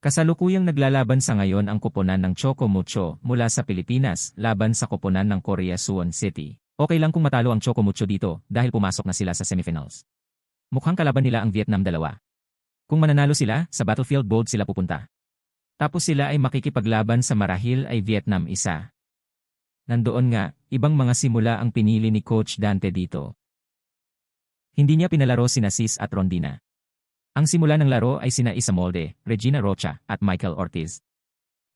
Kasalukuyang naglalaban sa ngayon ang koponan ng Choco Mucho mula sa Pilipinas laban sa koponan ng Korea Suwon City. Okay lang kung matalo ang Choco Mucho dito dahil pumasok na sila sa semifinals. Mukhang kalaban nila ang Vietnam dalawa. Kung mananalo sila, sa battlefield bold sila pupunta. Tapos sila ay makikipaglaban sa marahil ay Vietnam isa. Nandoon nga, ibang mga simula ang pinili ni Coach Dante dito. Hindi niya pinalaro sina Sis at Rondina. Ang simula ng laro ay sina Isa Molde, Regina Rocha, at Michael Ortiz.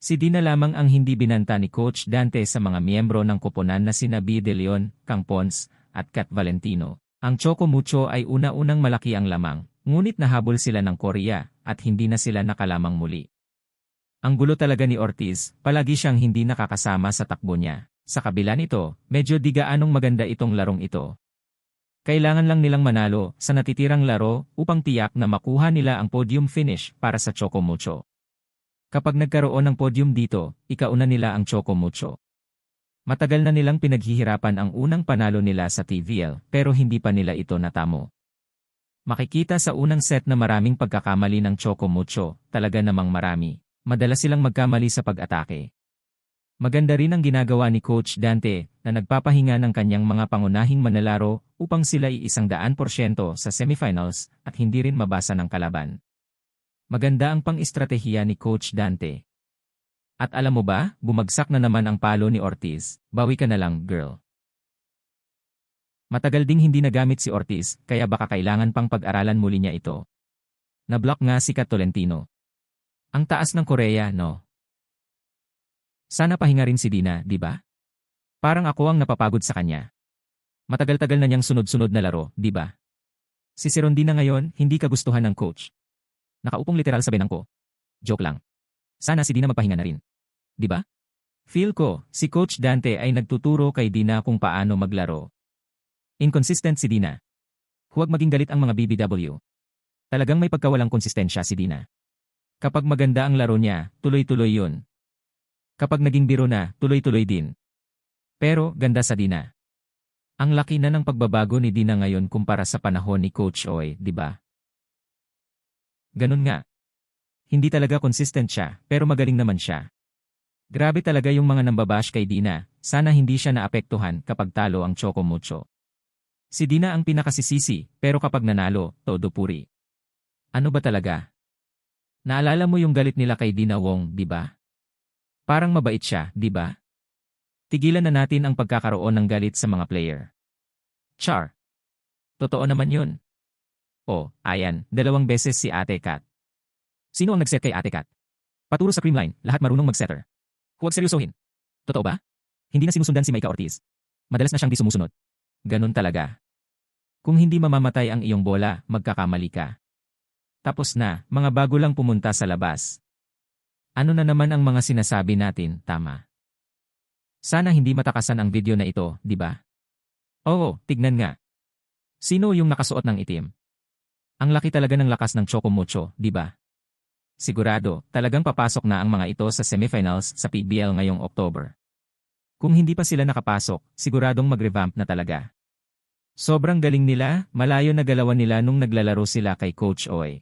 Si Dina lamang ang hindi binanta ni Coach Dante sa mga miyembro ng koponan na sina B. De Leon, Kang Pons, at Kat Valentino. Ang Choco Mucho ay una-unang malaki ang lamang, ngunit nahabol sila ng Korea at hindi na sila nakalamang muli. Ang gulo talaga ni Ortiz, palagi siyang hindi nakakasama sa takbo niya. Sa kabila nito, medyo di gaanong maganda itong larong ito. Kailangan lang nilang manalo sa natitirang laro upang tiyak na makuha nila ang podium finish para sa Choco Mucho. Kapag nagkaroon ng podium dito, ikauna nila ang Choco Mucho. Matagal na nilang pinaghihirapan ang unang panalo nila sa TVL pero hindi pa nila ito natamo. Makikita sa unang set na maraming pagkakamali ng Choco Mucho, talaga namang marami. Madalas silang magkamali sa pag-atake. Maganda rin ang ginagawa ni Coach Dante na nagpapahinga ng kanyang mga pangunahing manlalaro upang sila ay isang daan porsyento sa semifinals at hindi rin mabasa ng kalaban. Maganda ang pang-estratehiya ni Coach Dante. At alam mo ba, bumagsak na naman ang palo ni Ortiz, bawi ka na lang, girl. Matagal ding hindi nagamit si Ortiz, kaya baka kailangan pang pag-aralan muli niya ito. Nablock nga si Kat Tolentino. Ang taas ng Korea, no? Sana pahinga rin si Dina, di ba? Parang ako ang napapagod sa kanya. Matagal-tagal na niyang sunod-sunod na laro, di ba? Si Serondina ngayon, hindi kagustuhan ng coach. Nakaupong literal sa benang ko. Joke lang. Sana si Dina magpahinga na rin. Di ba? Feel ko, si Coach Dante ay nagtuturo kay Dina kung paano maglaro. Inconsistent si Dina. Huwag maging galit ang mga BBW. Talagang may pagkawalang konsistensya si Dina. Kapag maganda ang laro niya, tuloy-tuloy yun. Kapag naging biro na, tuloy-tuloy din. Pero, ganda sa Dina. Ang laki na ng pagbabago ni Dina ngayon kumpara sa panahon ni Coach Oy, di ba? Ganun nga. Hindi talaga consistent siya, pero magaling naman siya. Grabe talaga yung mga nambabash kay Dina, sana hindi siya naapektuhan kapag talo ang Choco Mucho. Si Dina ang pinakasisisi, pero kapag nanalo, todo puri. Ano ba talaga? Naalala mo yung galit nila kay Dina Wong, di ba? Parang mabait siya, di ba? Tigilan na natin ang pagkakaroon ng galit sa mga player. Char. Totoo naman yun. Oh, ayan, dalawang beses si Ate Kat. Sino ang nagset kay Ate Kat? Paturo sa creamline, lahat marunong mag-setter. Huwag seryosohin. Totoo ba? Hindi na sinusundan si Maika Ortiz. Madalas na siyang di sumusunod. Ganun talaga. Kung hindi mamamatay ang iyong bola, magkakamali ka. Tapos na, mga bago lang pumunta sa labas, ano na naman ang mga sinasabi natin, tama? Sana hindi matakasan ang video na ito, di ba? Oo, tignan nga. Sino yung nakasuot ng itim? Ang laki talaga ng lakas ng Choco Mucho, di ba? Sigurado, talagang papasok na ang mga ito sa semifinals sa PBL ngayong October. Kung hindi pa sila nakapasok, siguradong mag-revamp na talaga. Sobrang galing nila, malayo na galawan nila nung naglalaro sila kay Coach Oy.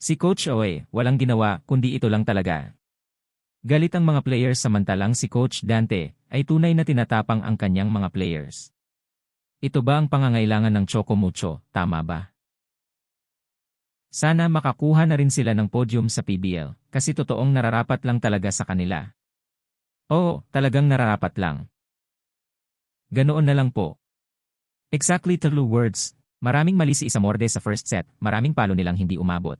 Si Coach Oe, walang ginawa kundi ito lang talaga. Galit ang mga players samantalang si Coach Dante ay tunay na tinatapang ang kanyang mga players. Ito ba ang pangangailangan ng Choco Mucho, tama ba? Sana makakuha na rin sila ng podium sa PBL kasi totoong nararapat lang talaga sa kanila. Oo, talagang nararapat lang. Ganoon na lang po. Exactly true words. Maraming mali si Isamorde sa first set, maraming palo nilang hindi umabot.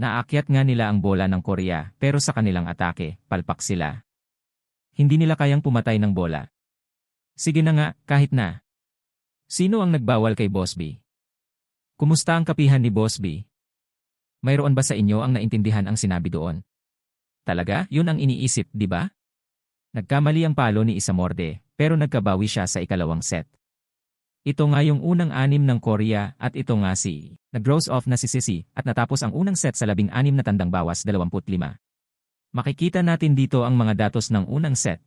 Naakyat nga nila ang bola ng Korea pero sa kanilang atake, palpak sila. Hindi nila kayang pumatay ng bola. Sige na nga, kahit na. Sino ang nagbawal kay Boss B? Kumusta ang kapihan ni Boss B? Mayroon ba sa inyo ang naintindihan ang sinabi doon? Talaga, yun ang iniisip, di ba? Nagkamali ang palo ni Isamorde, pero nagkabawi siya sa ikalawang set. Ito nga yung unang anim ng Korea at ito nga si nag-gross off na si Sisi at natapos ang unang set sa labing anim na tandang bawas 25. Makikita natin dito ang mga datos ng unang set.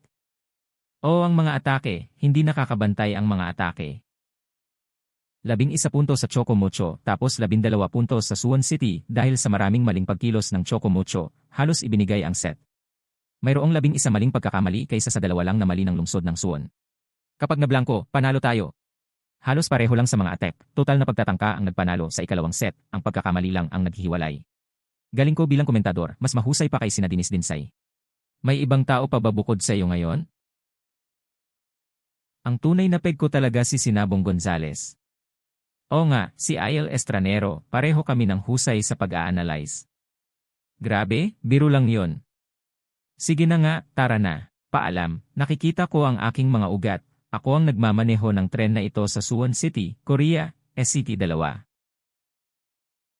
O ang mga atake, hindi nakakabantay ang mga atake. Labing isa punto sa Choco Mucho tapos labindalawa punto sa Suwon City dahil sa maraming maling pagkilos ng Choco halos ibinigay ang set. Mayroong labing isa maling pagkakamali kaysa sa dalawa lang na mali ng lungsod ng Suwon. Kapag nablangko, panalo tayo. Halos pareho lang sa mga attack, total na pagtatangka ang nagpanalo sa ikalawang set, ang pagkakamali lang ang naghihiwalay. Galing ko bilang komentador, mas mahusay pa kay sina Dinis Dinsay. May ibang tao pa ba bukod sa iyo ngayon? Ang tunay na peg ko talaga si Sinabong Gonzales. Oo nga, si Ayel Estranero, pareho kami ng husay sa pag-a-analyze. Grabe, biro lang yon. Sige na nga, tara na. Paalam, nakikita ko ang aking mga ugat. Ako ang nagmamaneho ng tren na ito sa Suwon City, Korea, SCT 2.